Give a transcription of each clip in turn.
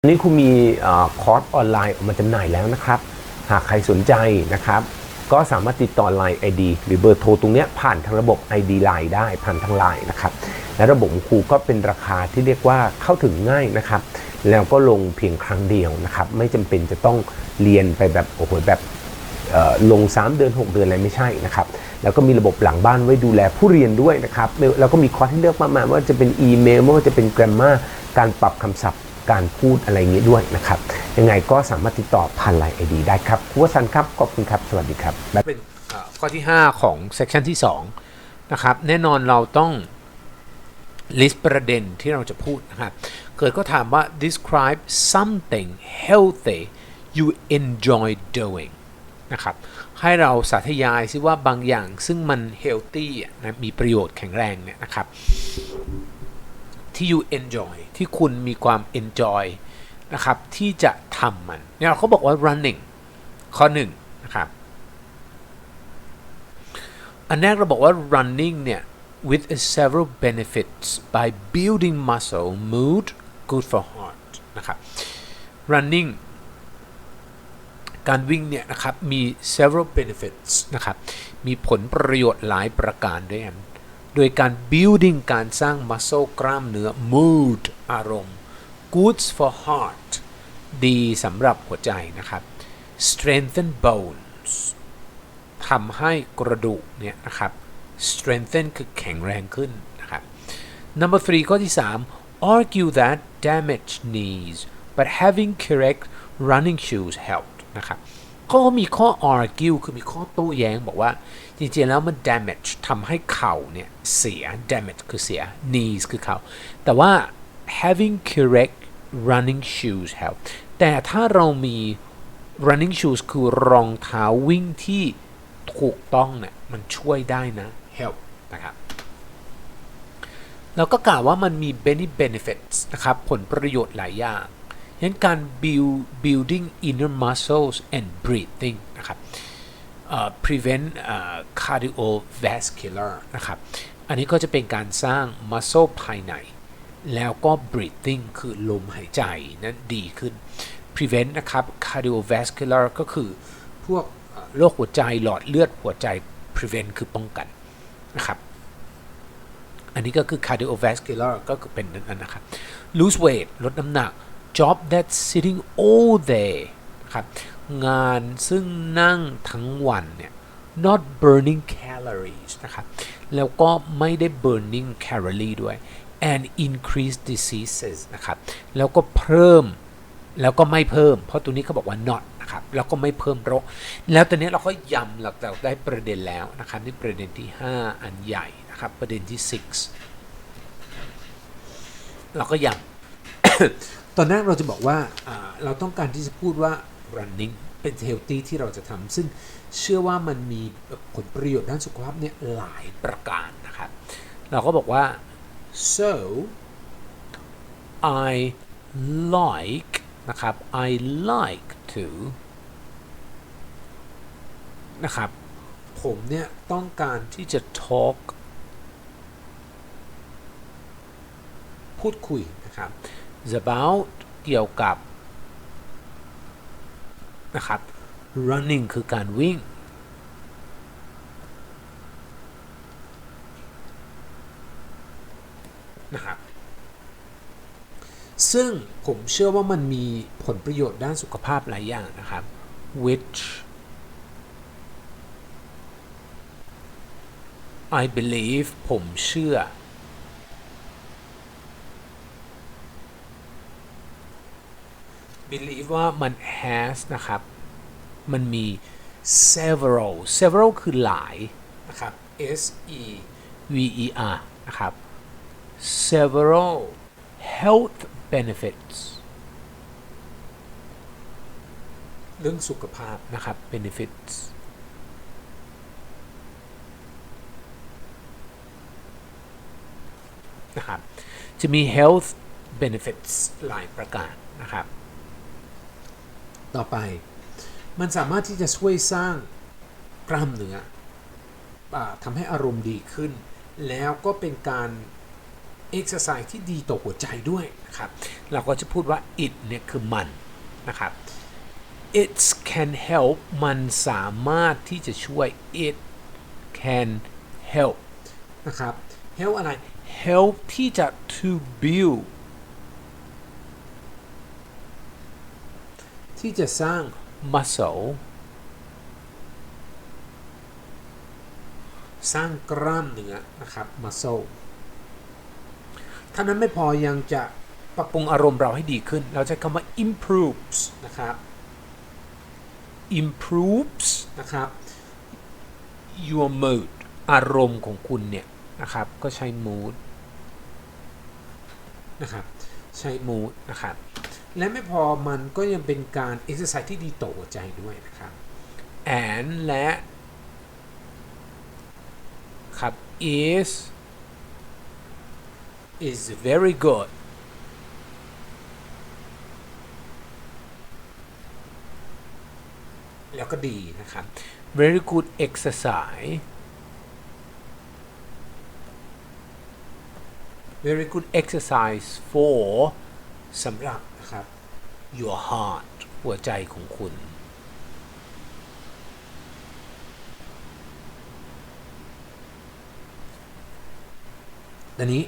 อันนี้คุณมีอคอร์สออนไลน์ออกมาจำหน่ายแล้วนะครับ หากใครสนใจนะครับ ก็สามารถติดต่อ Line ID หรือเบอร์โทรตรงเนี้ยผ่านทางระบบ ID Line ได้ผ่านทาง Line นะครับ และระบบครูก็เป็นราคาที่เรียกว่าเข้าถึงง่ายนะครับ แล้วก็ลงเพียงครั้งเดียวนะครับ ไม่จำเป็นจะต้องเรียนไปแบบโอ้โหแบบลง 3 เดือน 6 เดือนอะไรไม่ใช่นะครับ แล้วก็มีระบบหลังบ้านไว้ดูแลผู้เรียนด้วยนะครับ แล้วก็มีคอร์สให้เลือกมากมายว่าจะเป็นอีเมลไม่ว่าจะเป็น grammar การปรับคำศัพท์ การพูดอะไรอย่างนี้ด้วยนะครับ ยังไงก็สามารถติดต่อผ่านไลน์ไอดีได้ครับครูวสันต์ครับ ขอบคุณครับ สวัสดีครับเป็นข้อที่ 5 ของ section ที่2นะครับ แน่นอนเราต้อง list ประเด็นที่เราจะพูดนะครับ เกิดก็ถามว่า describe something healthy you enjoy doing นะครับ ให้เราสาธยายซิว่าบางอย่างซึ่งมัน healthy อะนะมีประโยชน์แข็งแรงเนี่ยนะครับ ที่ you enjoy ที่คุณมีความ enjoy นะครับที่จะทำมันเนี่ยเขาบอกว่า running ข้อหนึ่งนะครับอันแรกเราบอกว่า running เนี่ย with several benefits by building muscle mood good for heart นะครับ running การวิ่งเนี่ยนะครับมี several benefits นะครับมีผลประโยชน์หลายประการด้วยกัน โดยการ building การสร้าง muscle กล้ามเนื้อ mood อารมณ์ good for heart ดีสำหรับหัวใจนะครับ strengthen bones ทำให้กระดูกเนี่ยนะครับ strengthen คือแข็งแรงขึ้นนะครับ number three ข้อที่ 3 argue that damaged knees but having correct running shoes helped นะครับ ก็มีข้อ argue คือมีข้อโต้แย้งบอกว่า จริงๆแล้วมัน damage ทำให้เข่าเนี่ยเสีย damage คือเสีย knees คือเข่า แต่ว่า having correct running shoes help แต่ถ้าเรามี running shoes คือรองเท้าวิ่งที่ถูกต้องเนี่ยมันช่วยได้นะ help นะครับแล้วก็กล่าวว่ามันมี benefits นะครับ ผลประโยชน์หลายอย่าง ฉะนั้นการ build building inner muscles and breathing นะครับเอ่อ prevent เอ่อ cardiovascular นะครับ อันนี้ก็จะเป็นการสร้าง muscle ภายใน แล้วก็ breathing คือลมหายใจนั้นดีขึ้น prevent นะครับ cardiovascular ก็คือพวกโรคหัวใจหลอดเลือดหัวใจ prevent คือป้องกันนะครับอันนี้ก็คือ cardiovascular ก็คือเป็นนั่นนะครับ lose weight ลดน้ำหนัก job that's sitting all day ครับงานซึ่งนั่งทั้งวันเนี่ย not burning calories นะครับ แล้วก็ไม่ได้ burning calorie ด้วย and increase diseases นะครับ แล้วก็เพิ่ม แล้วก็ไม่เพิ่ม เพราะตัวนี้เขาบอกว่า not นะครับ แล้วก็ไม่เพิ่มโรค แล้วตอนนี้เราก็ย้ำเราเราได้ประเด็นแล้วนะครับนี่ประเด็นที่ 5 อันใหญ่นะครับ ประเด็นที่ 6 เราก็ย้ำ ตอนแรกเราจะบอกว่าเราต้องการที่จะพูดว่า running เป็น healthy ที่เราจะทำซึ่งเชื่อว่ามันมีผลประโยชน์ด้านสุขภาพเนี่ยหลายประการนะครับเราก็บอกว่า so I like นะครับ I like to นะครับผมเนี่ยต้องการที่จะ talk พูดคุยนะครับ is about เกี่ยวกับนะครับ running คือการวิ่ง นะครับ ซึ่งผมเชื่อว่ามันมีผลประโยชน์ด้านสุขภาพหลายอย่างนะครับ which I believe ผมเชื่อ believe ว่ามัน has นะครับ มันมี several several คือหลายนะครับ S E V E R นะครับ several health benefits เรื่องสุขภาพนะครับ benefits นะครับ จะมี health benefits หลายประการนะครับ ต่อไป มันสามารถที่จะช่วยสร้างกล้ามเนื้ออาทำให้อารมณ์ดีขึ้น แล้วก็เป็นการ exercise ที่ดีต่อหัวใจด้วยนะครับ เราก็จะพูดว่า it เนี่ยคือมันนะครับ it can help มันสามารถที่จะช่วย it can help นะครับ help อะไร help ที่จะ to build ที่จะสร้าง muscle สร้างกล้ามเนื้อนะครับ muscle ถ้านั้นไม่พอยังจะปรับปรุงอารมณ์เราให้ดีขึ้น เราใช้คำว่า improves นะครับ improves นะครับ your mood อารมณ์ของคุณเนี่ยนะครับ ก็ใช้ mood นะครับ ใช้ mood นะครับ และไม่พอมันก็ยังเป็นการเอ็กซ์ไซส์ที่ดีต่อหัวใจด้วยนะครับแอนและครับ is is very good แล้วก็ดีนะครับ very good exercise very good exercise for สำหรับ นะครับ your heart หัวใจของคุณตอนนี้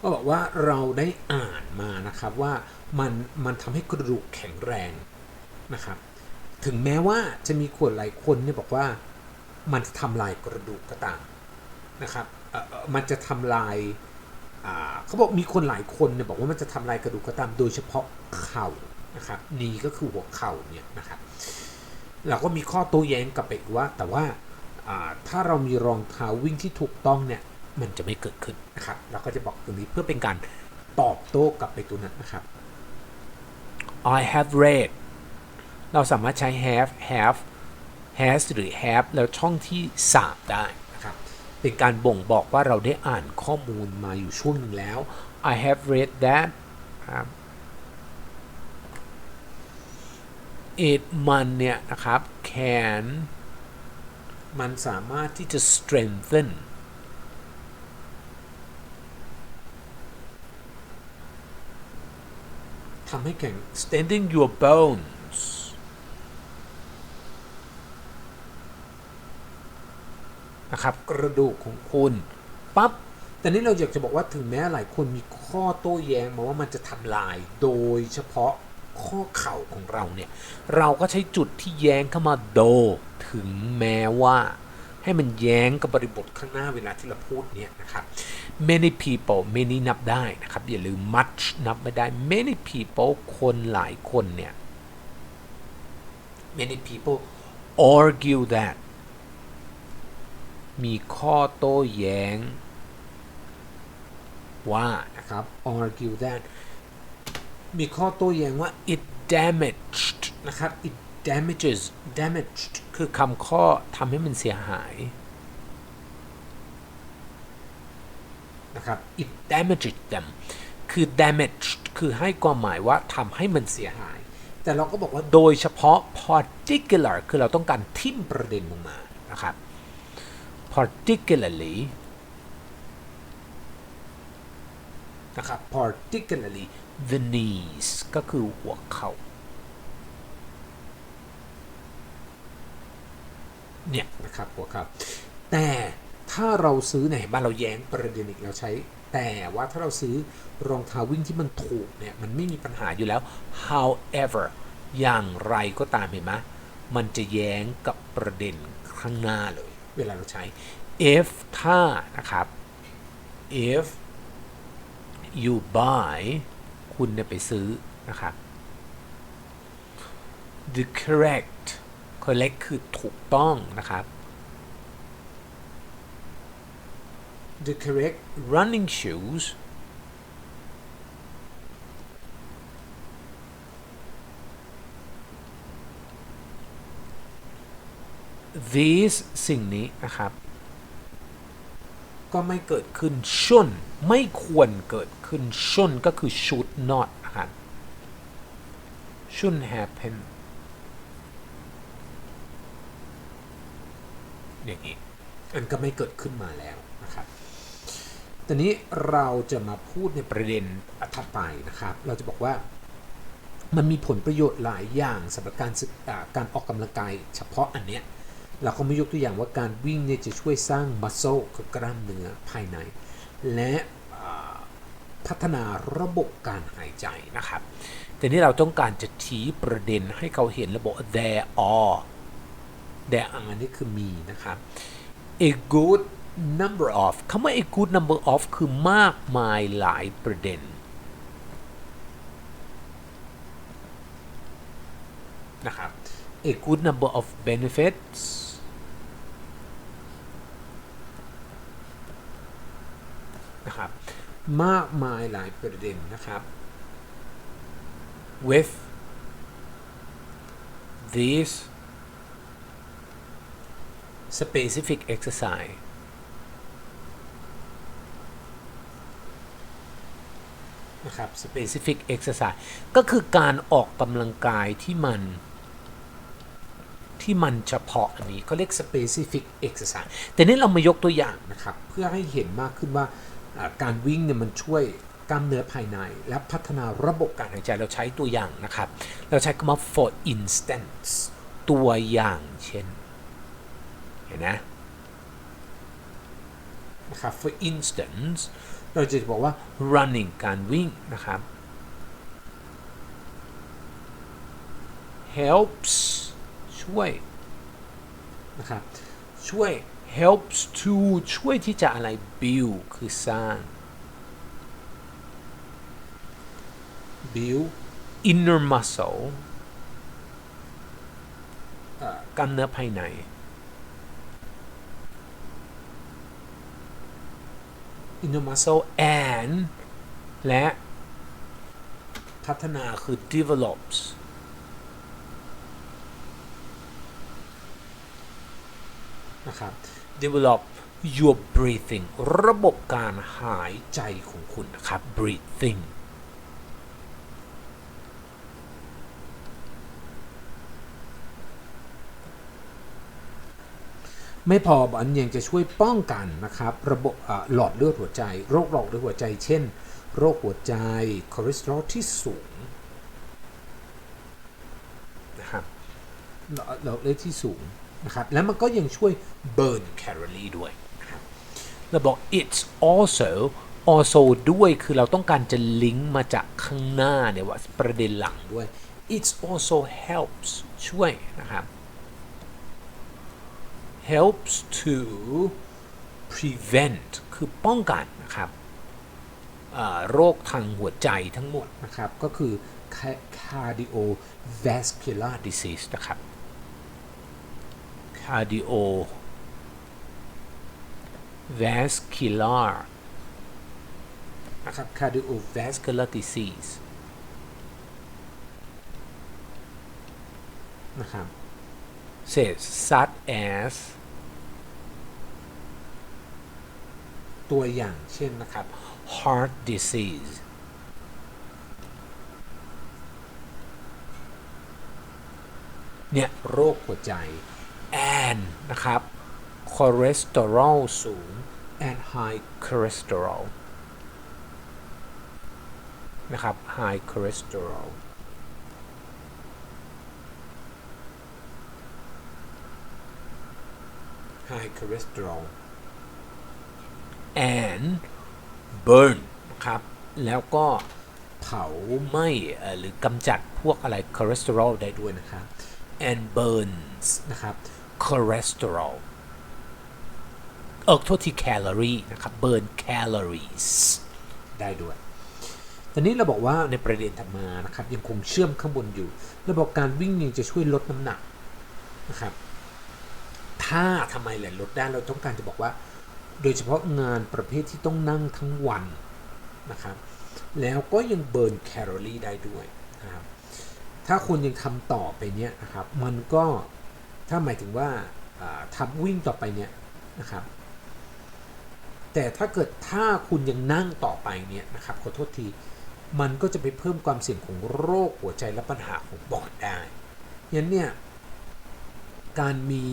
ก็บอกว่าเราได้อ่านมานะครับว่ามันมันทำให้กระดูกแข็งแรงนะครับ ถึงแม้ว่าจะมีคนหลายคนเนี่ยบอกว่ามันจะทำลายกระดูกก็ตามนะครับเอ่อมันจะทำลาย เขาบอกมีคนหลายคนเนี่ยบอกว่ามันจะทำลายกระดูกก็ตามโดยเฉพาะเข่านะครับนี่ก็คือหัวเข่าเนี่ยนะครับเราก็มีข้อโต้แย้งกับไปอีกว่า แต่ว่าถ้าเรามีรองเท้าวิ่งที่ถูกต้องเนี่ยมันจะไม่เกิดขึ้นนะครับเราก็จะบอกตรงนี้เพื่อเป็นการตอบโต้กลับไปตัวนั้นนะครับ I have read เราสามารถใช้ have have has หรือ have แล้วช่องที่ 3 ได้ เป็นการบ่งบอกว่าเราได้อ่านข้อมูลมาอยู่ช่วงหนึ่งแล้ว I have read that it มันเนี่ยนะครับ can มันสามารถที่จะ strengthen ทำให้แข็ง strengthen your bones นะครับกระดูกของคุณปั๊บแต่นี้เราอยากจะบอกว่าถึงแม้หลายคนมีข้อโต้แย้งมาว่ามันจะทำลายโดยเฉพาะข้อเข่าของเราเนี่ย เราก็ใช้จุดที่แย้งเข้ามาโด ถึงแม้ว่าให้มันแย้งกับบริบทข้างหน้าเวลาที่เราพูดเนี่ยนะครับ many people many นับได้นะครับ อย่าลืม much นับไม่ได้ many people คนหลายคนเนี่ย many people argue that มีข้อโต้แย้ง ว่านะครับ argue that มีข้อโต้แย้งว่า it damaged นะครับ it damages damaged คือคำข้อทำให้มันเสียหายนะครับ it damaged them คือ damaged คือให้ความหมายว่าทำให้มันเสียหาย แต่เราก็บอกว่าโดยเฉพาะ particular คือเราต้องการทิ่มประเด็นลงมานะครับ particularly นะครับ particularly the knees ก็คือหัวเข่าเนี่ยนะครับหัวเข่าแต่ถ้าเราซื้อไหนบ้านเราแย้งประเด็นอีกเราใช้ แต่ว่าถ้าเราซื้อรองเท้าวิ่งที่มันถูกเนี่ยมันไม่มีปัญหาอยู่แล้ว however อย่างไรก็ตามเห็นไหมมันจะแย้งกับประเด็นข้างหน้าเลย เวลาเราใช้ if ถ้านะครับ if you buy คุณเนี่ยไปซื้อนะครับ the correct correct คือถูกต้องนะครับ the correct running shoes these สิ่งนี้นะครับ ก็ไม่เกิดขึ้น should ไม่ควรเกิดขึ้น should ก็คือ should not นะครับ should happen อย่างนี้ อันก็ไม่เกิดขึ้นมาแล้วนะครับตอนนี้เราจะมาพูดในประเด็นถัดไปนะครับ เราจะบอกว่ามันมีผลประโยชน์หลายอย่างสำหรับการศึกอ่าการออกกำลังกายเฉพาะอันเนี้ย เราก็ไม่ยกตัวอย่างว่าการวิ่งเนี่ยจะช่วยสร้างมัสโซคือกล้ามเนื้อภายใน และพัฒนาระบบการหายใจนะครับ แต่นี่เราต้องการจะชี้ประเด็นให้เขาเห็นระบบ there are there are นี่คือมีนะครับ a good number of คำว่า a good number of คือมากมายหลายประเด็น นะครับ a good number of benefits นะครับ มากมายหลายประเด็นนะครับ with these specific exercise นะครับ specific exercise ก็คือการออกกำลังกายที่มัน ที่มันเฉพาะอันนี้เขาเรียก specific exercise แต่นี้เรามายกตัวอย่างนะครับ เพื่อให้เห็นมากขึ้นว่าอ่า การวิ่งเนี่ยมันช่วยกล้ามเนื้อภายใน และพัฒนาระบบการหายใจเราใช้ตัวอย่างนะครับ เราใช้คำว่า for instance ตัวอย่างเช่น เห็นนะนะครับ for instance เราจะบอกว่า running การวิ่งนะครับ helps ช่วยนะครับช่วย helps to ช่วยที่จะอะไร build คือสร้าง build inner muscle กล้ามเนื้อภายใน inner muscle and และพัฒนาคือ develops นะครับ develop your breathing ระบบการหายใจของคุณนะครับ breathing ไม่พอบอันยังจะช่วยป้องกันนะครับระบบหลอดเลือดหัวใจ โรคหลอดเลือดหัวใจ เช่น โรคหัวใจคอเลสเตอรอลที่สูงนะครับหลอดเลือดที่สูง นะครับแล้วมันก็ยังช่วยเบิร์นแคลอรี่ด้วยเราบอก it's also also ด้วยคือเราต้องการจะลิงก์มาจากข้างหน้าเนี่ยว่าประเด็นหลังด้วย it's also helps ช่วยนะครับ helps to prevent คือป้องกันนะครับโรคทางหัวใจทั้งหมดนะครับ ก็คือ cardiovascular disease นะครับ cardiovascular นะครับ cardiovascular disease นะครับ says such as ตัวอย่างเช่นนะครับ heart disease เนี่ยโรคหัวใจ and นะครับคอเลสเตอรอลสูง and high cholesterol นะครับ high cholesterol ไฮคอเลสเตอรอล and burn ครับ แล้วก็เผาไหม้หรือกำจัดพวกอะไรคอเลสเตอรอลได้ด้วยนะครับ and burns นะครับ cholesterol เออโทษที่แคลอรี่นะครับ burn calories ได้ด้วยตอนนี้เราบอกว่าในประเด็นถัดมานะครับยังคงเชื่อมข้างบนอยู่เราบอกการวิ่งยังจะช่วยลดน้ำหนักนะครับ ถ้าทำไมแหละลดได้เราต้องการจะบอกว่า โดยเฉพาะงานประเภทที่ต้องนั่งทั้งวันนะครับ แล้วก็ยังเบิร์นแคลอรี่ได้ด้วยนะครับถ้าคุณยังทำต่อไปเนี้ยนะครับ มันก็ ถ้าหมายถึงว่าอ่าทำวิ่งต่อไปเนี้ยนะครับแต่ถ้าเกิดถ้าคุณยังนั่งต่อไปเนี่ยนะครับขอโทษทีมันก็จะไปเพิ่มความเสี่ยงของโรคหัวใจและปัญหาของปอดได้ยันเนี่ยการมี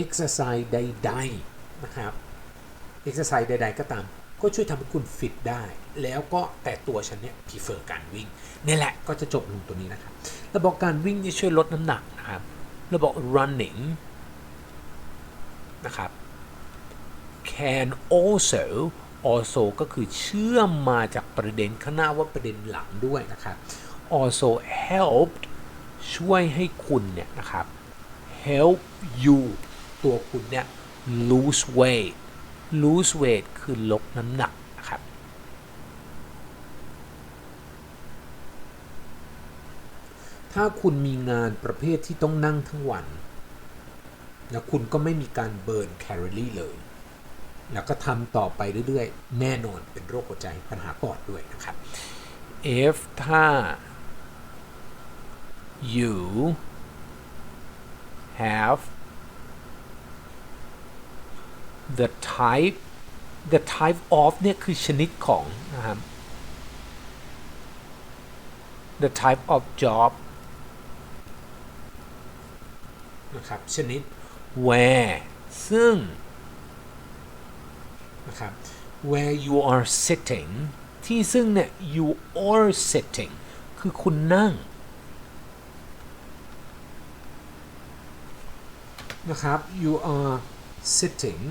exercise ใดๆนะครับ exercise ใด ๆ ก็ตาม ก็ช่วยทำให้คุณฟิตได้ แล้วก็แต่ตัวฉันเนี่ย prefer การวิ่งนี่แหละก็จะจบลงตัวนี้นะครับราบอกการวิ่งนี่ช่วยลดน้ำหนักนะครับ เราบอก running นะครับ can also also ก็คือเชื่อมมาจากประเด็นข้างหน้าว่าประเด็นหลังด้วยนะครับ also helped ช่วยให้คุณเนี่ยนะครับ help you ตัวคุณเนี่ย lose weight lose weight คือลดน้ำหนักนะครับ ถ้าคุณมีงานประเภทที่ต้องนั่งทั้งวัน แล้วคุณก็ไม่มีการเบิร์นแคลอรี่เลย แล้วก็ทำต่อไปเรื่อยๆ แน่นอนเป็นโรคหัวใจปัญหาปอดด้วยนะครับ if ถ้า you have the type the type of เนี่ยคือชนิดของนะครับ the type of job นะครับชนิด where ซึ่งนะครับ where you are sitting ที่ซึ่งเนี่ย you are sitting คือคุณนั่งนะครับ you are sitting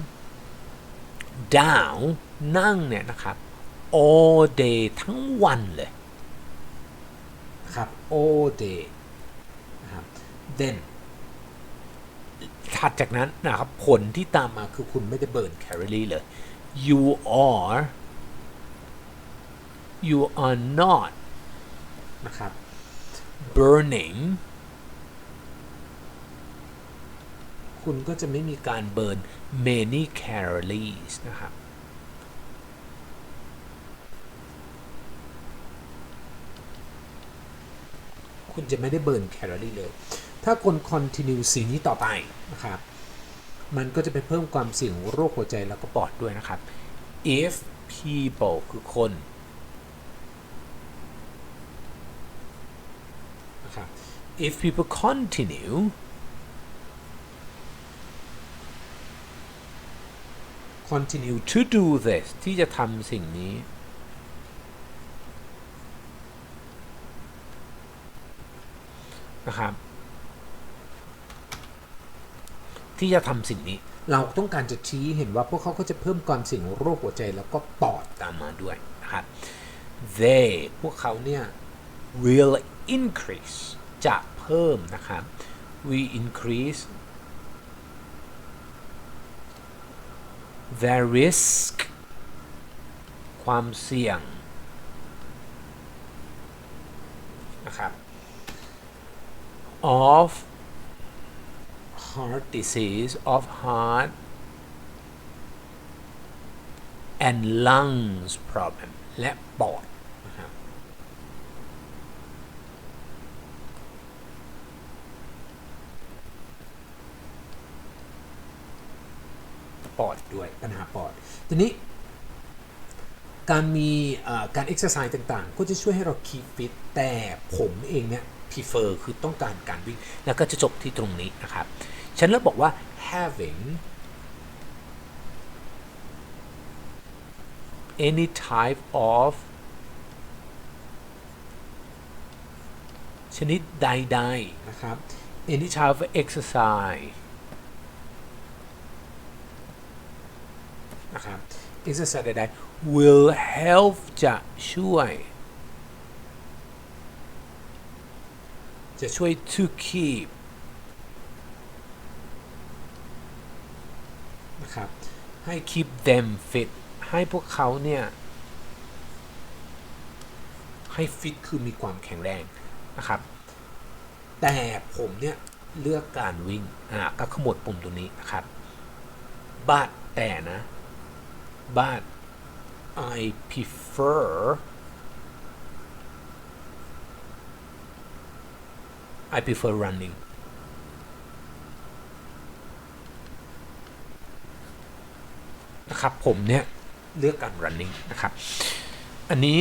down นั่งเนี่ยนะครับ all day ทั้งวันเลยนะครับ all day นะครับ then ถัดจากนั้นนะครับ ผลที่ตามมาคือคุณไม่ได้เบิร์นแคลอรี่เลย you are you are not นะครับ burning คุณก็จะไม่มีการเบิร์น many calories นะครับ คุณจะไม่ได้เบิร์นแคลอรี่เลย ถ้าคน continue สิ่งนี้ต่อไปนะครับ มันก็จะไปเพิ่มความเสี่ยงโรคหัวใจแล้วก็ปอดด้วยนะครับ if people คือคนนะครับ if people continue continue to do this ที่จะทำสิ่งนี้ นะครับ ที่จะทำสิ่งนี้ เราต้องการจะชี้เห็นว่าพวกเขาก็จะเพิ่มความเสี่ยงโรคหัวใจแล้วก็ปอดตามมาด้วยนะครับ they พวกเขาเนี่ย will increase จะเพิ่มนะครับ we increase the risk ความเสี่ยงนะครับ of heart disease of heart and lungs problem และปอดนะครับปอดด้วยปัญหาปอด ทีนี้ การมีการเอ็กซ์ไซส์ต่างๆ ก็จะช่วยให้เราคีฟิต แต่ผมเองเนี่ย prefer คือต้องการการวิ่ง แล้วก็จะจบที่ตรงนี้นะครับ ฉันเริ่มบอกว่า having any type of ชนิดใดๆนะครับ any type of exercise นะครับ exercise ใดๆ will help จะช่วย จะช่วย to keep นะครับ ให้ keep them fit ให้พวกเขาเนี่ย ให้ฟิตคือมีความแข็งแรงนะครับ แต่ผมเนี่ยเลือกการวิ่ง อ่า ก็ขมวดปุ่มตัวนี้นะครับ but แต่นะ but I prefer I prefer running นะครับผมเนี่ยเลือกการ running นะครับ อันนี้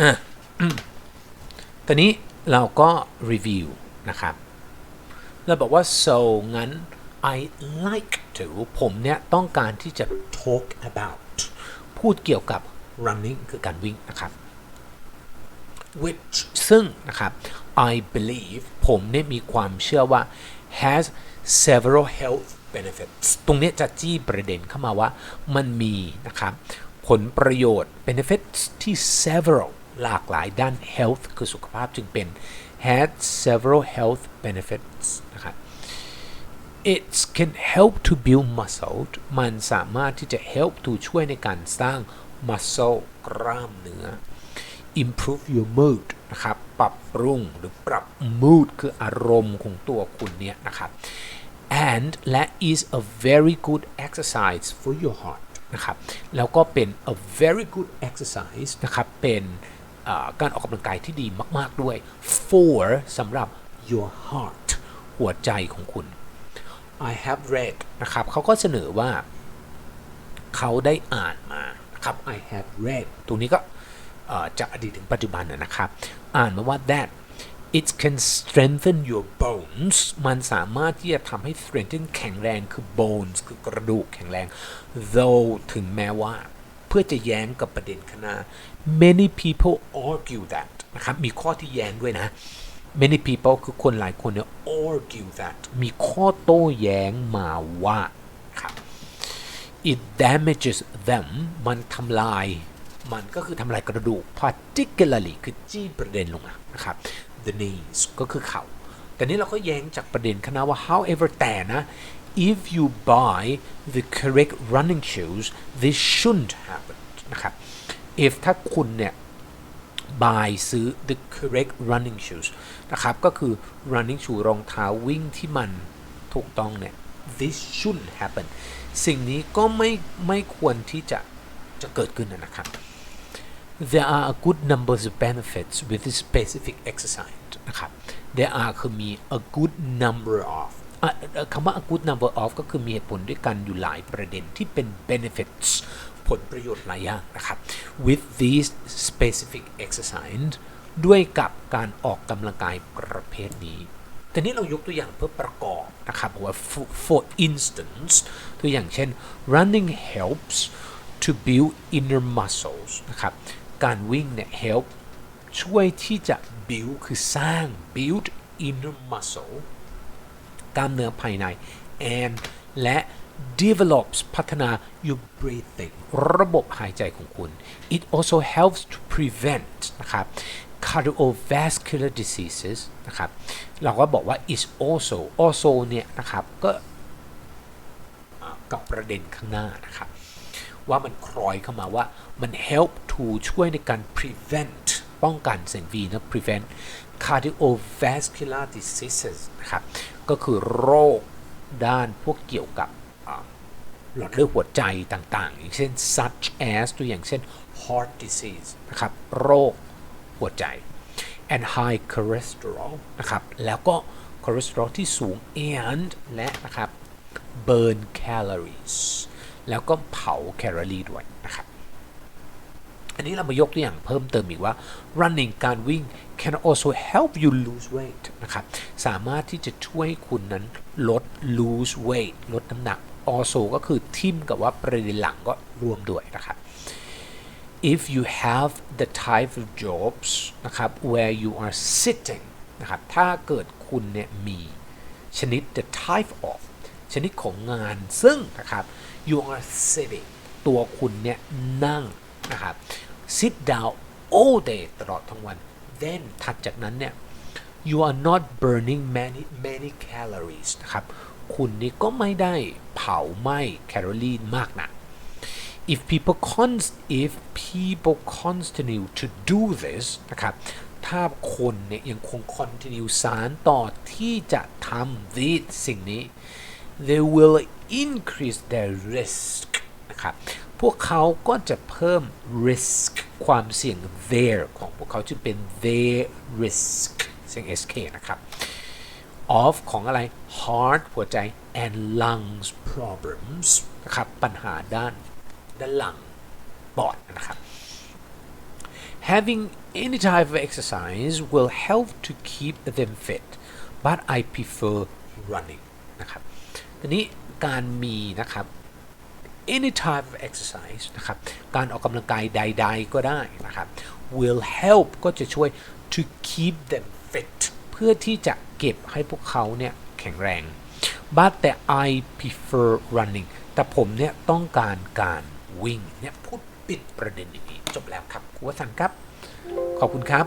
อะตอนนี้เราก็รีวิวนะครับ เราบอกว่า so งั้น I like to ผมเนี่ย ต้องการที่จะ talk about พูดเกี่ยวกับ running คือการวิ่งนะครับ which ซึ่งนะครับ I believe ผมเนี่ยมีความเชื่อว่า has several health benefits ตรงนี้จะจี้ประเด็นเข้ามาว่ามันมีนะครับผลประโยชน์ benefits ที่ several หลากหลายด้าน health คือสุขภาพจึงเป็น has several health benefits นะครับ it can help to build muscle มันสามารถที่จะ help to ช่วยในการสร้าง muscle กล้ามเนื้อ improve your mood นะครับ ปรับปรุงหรือปรับ mood คืออารมณ์ของตัวคุณเนี่ยนะครับ and และ is a very good exercise for your heart นะครับ แล้วก็เป็น a very good exercise นะครับ เป็นการออกกำลังกายที่ดีมาก ๆ ด้วย for สำหรับ your heart หัวใจของคุณ I have read นะครับเขาก็เสนอว่าเขาได้อ่านมานะครับ I have read ตรงนี้ก็จากอดีตถึงปัจจุบันนะครับ อ่านมาว่า that it can strengthen your bones มันสามารถที่จะทำให้ strengthen แข็งแรงคือ bones คือกระดูกแข็งแรง though ถึงแม้ว่า เพื่อจะแย้งกับประเด็นข้างหน้า many people argue that นะครับ มีข้อที่แย้งด้วยนะ many people คือคนหลายคนเนี่ย argue that มีข้อโต้แย้งมาว่าครับ it damages them มันทำลาย มันก็คือทำลายกระดูก particularly คือจี้ประเด็นลงมานะครับ the knees ก็คือเข่าแต่นี้เราก็แย้งจากประเด็นคณะว่า however แต่นะ if you buy the correct running shoes this shouldn't happen นะครับ if ถ้าคุณเนี่ย buy ซื้อ the correct running shoes นะครับ ก็คือ running shoe รองเท้าวิ่งที่มันถูกต้องเนี่ย this shouldn't happen สิ่งนี้ก็ไม่ไม่ควรที่จะจะเกิดขึ้นนะครับ there are a good numbers of benefits with this specific exercise นะครับ there are คือมี a good number of คำว่า a good number of ก็คือมีเหตุผลด้วยกันอยู่หลายประเด็นที่เป็น benefits ผลประโยชน์หลายอย่างนะครับ with these specific exercise ด้วยกับการออกกำลังกายประเภทนี้ แต่นี้เรายกตัวอย่างเพื่อประกอบนะครับว่า for instance ตัวอย่างเช่น running helps to build inner muscles นะครับ การวิ่งเนี่ย help ช่วยที่จะ build คือสร้าง build inner muscle กล้ามเนื้อภายใน and และ develops พัฒนา your breathing ระบบหายใจของคุณ it also helps to prevent นะครับ cardiovascular diseases นะครับ เราก็บอกว่า is also also เนี่ยนะครับ ก็กับประเด็นข้างหน้านะครับ ว่ามันคล้อยเข้ามาว่ามัน help to ช่วยในการ prevent ป้องกันเสียง V นะ prevent cardiovascular diseases นะครับ ก็คือโรคด้านพวกเกี่ยวกับหลอดเลือดหัวใจต่างๆ อย่างเช่น such as ตัวอย่างเช่น heart disease นะครับ โรคหัวใจ and high cholesterol นะครับ แล้วก็ cholesterol ที่สูง and และนะครับ burn calories แล้วก็เผาแคลอรี่ด้วยนะครับ อันนี้เรามายกตัวอย่างเพิ่มเติมอีกว่า running การวิ่ง can also help you lose weight นะครับ สามารถที่จะช่วยคุณนั้นลด lose weight ลดน้ำหนัก also ก็คือทิมกับว่าประเด็นหลังก็รวมด้วยนะครับ if you have the type of jobs นะครับ where you are sitting นะครับ ถ้าเกิดคุณเนี่ยมีชนิด the type of ชนิดของงานซึ่งนะครับ you are sitting ตัวคุณเนี่ยนั่งนะครับ sit down all day ตลอดทั้งวัน then ถัดจากนั้นเนี่ย you are not burning many many calories นะครับ คุณนี่ก็ไม่ได้เผาไหม้แคลอรี่มากนัก if people const if people continue to do this นะครับ ถ้าคนเนี่ยยังคง continue สารต่อที่จะทำ this สิ่งนี้ they will increase their risk นะครับ พวกเขาก็จะเพิ่ม risk ความเสี่ยง their ของพวกเขาจะเป็น their risk เสียง sk นะครับ of ของอะไร heart หัวใจ and lungs problems นะครับ ปัญหาด้านด้านหลังปอดนะครับ Having any type of exercise will help to keep them fit but I prefer running นะครับ ทีนี้การมีนะครับ any type of exercise นะครับ การออกกำลังกายใด ๆ ก็ได้นะครับ will help ก็จะช่วย to keep them fit เพื่อที่จะเก็บให้พวกเขาเนี่ยแข็งแรง but แต่ I prefer running แต่ผมเนี่ยต้องการการวิ่งเนี่ยพูดปิดประเด็นอย่างนี้จบแล้วครับครูวสันต์ครับ ขอบคุณครับ